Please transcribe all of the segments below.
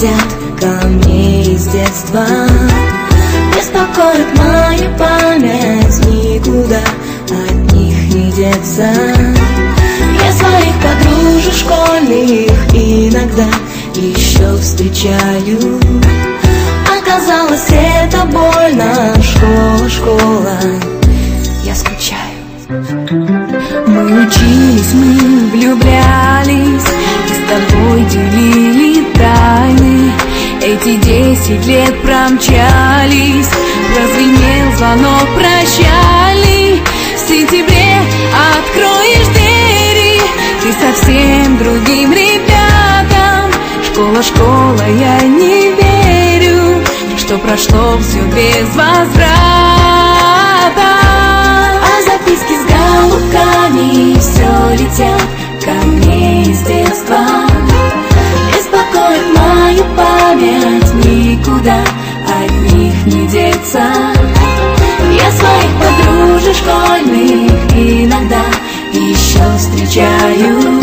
летят ко мне из детства. Беспокоит моя память Никуда от них не деться. Я своих подружек школьных Иногда еще встречаю. Оказалось, это больно. Школа, школа, я скучаю. Мы учились, мы влюблялись И с тобой делили тайны Эти десять лет промчались Прозвенел звонок прощальный В сентябре откроешь двери Ты совсем другим ребятам. Школа, школа, я не верю Что прошло все без возврата не деться. Я своих подружек школьных Иногда еще встречаю.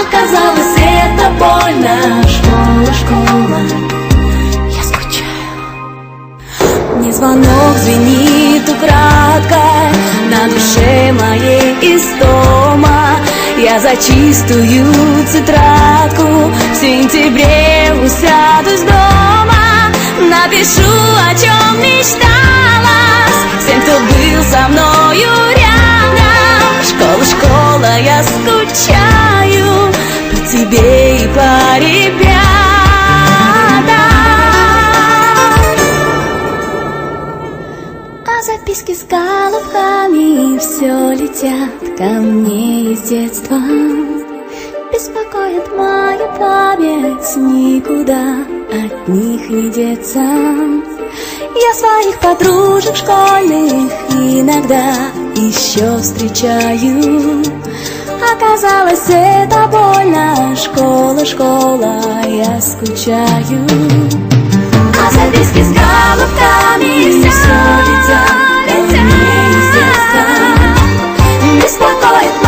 Оказалось, это больно. Школа, школа, я скучаю. Мне звонок звенит украдкой. На душе моей истома Я за чистую тетрадку В сентябре усядусь дома Напишу, о чем мечтала Всем, кто был со мною рядом. Школа, школа, я скучаю. По тебе и по ребятам. А записки с голубками Все летят ко мне из детства. Беспокоит моя память Никуда них не деться Я своих подружек школьных Иногда еще встречаю. Оказалось, это больно. Школа, школа, я скучаю. А записки с голубками Все летят ко мне из детства Беспокоит